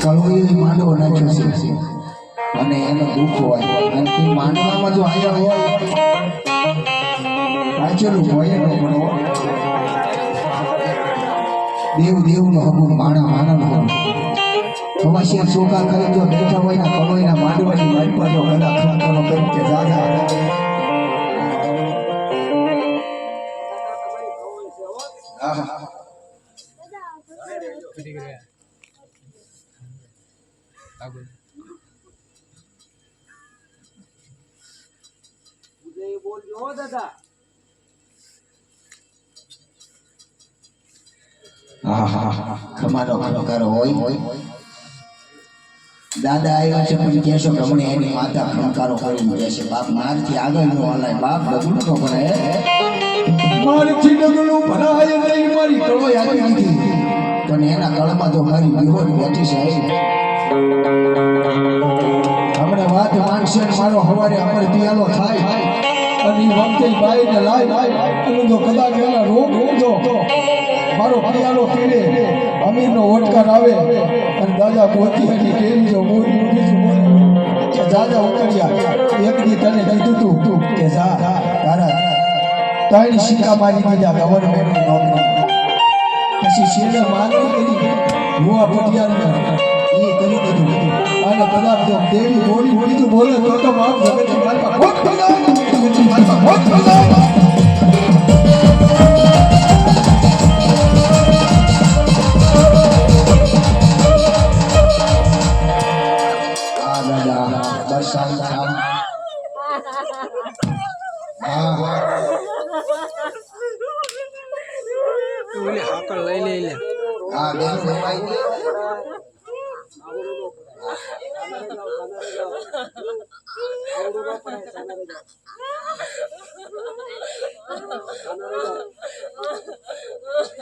તમારી માંડવો નાખ્યો છે અને એનો દુઃખ હોય અને તે જો આવ્યા હોય, વાંચેલું હોય. દેવ દેવનો હકુમ માણા માનવનો હકુમ ચોમાસિયા સોકા કરે જો બેઠા હોય ને કળોઈના માંડવાની મારી પાસે કદાચ ખરાખરો કરી કે દાદા આહા. આહા. ખમાનો ખમકારો હોય. હોય દાદા આવ્યા છે પણ કહેશો કે હમણાં એની માતા ખમકારો મળે છે. બાપ મારથી આગળ નો હલાય બાપ તો મારીથી ડગલું ભરાય નહીં મારી પણ એના કળમાં તો મારી વિરોધ બેઠી છે હમણાં વાત માનશે મારો હવારે અમર પિયાલો થાય. અને વખતે બાઈને લાય. અને જો કદાચ એના રોગ મારો પિયાલો પીવે અમીરનો ઓટકાર આવે, અને દાદા પહોંચી હતી કેમ મોરી મૂકી દાદા ઉતર્યા. એક દી તને કીધું તું કે જા, તારા ત્રણ સિક્કા મારી દીધા ગવર્મેન્ટની નોકરી. પછી છેલ્લે માંગણી કરી ભુવા પટિયાલને એ કરી દીધું. અને કદાચ જો દેવી બોલી, બીજું બોલે તો તો માફ જગતની માલમાં ખોટ થઈ જગતની બસ આમ આમ હા હા લઈ લે હા બેન ભાઈ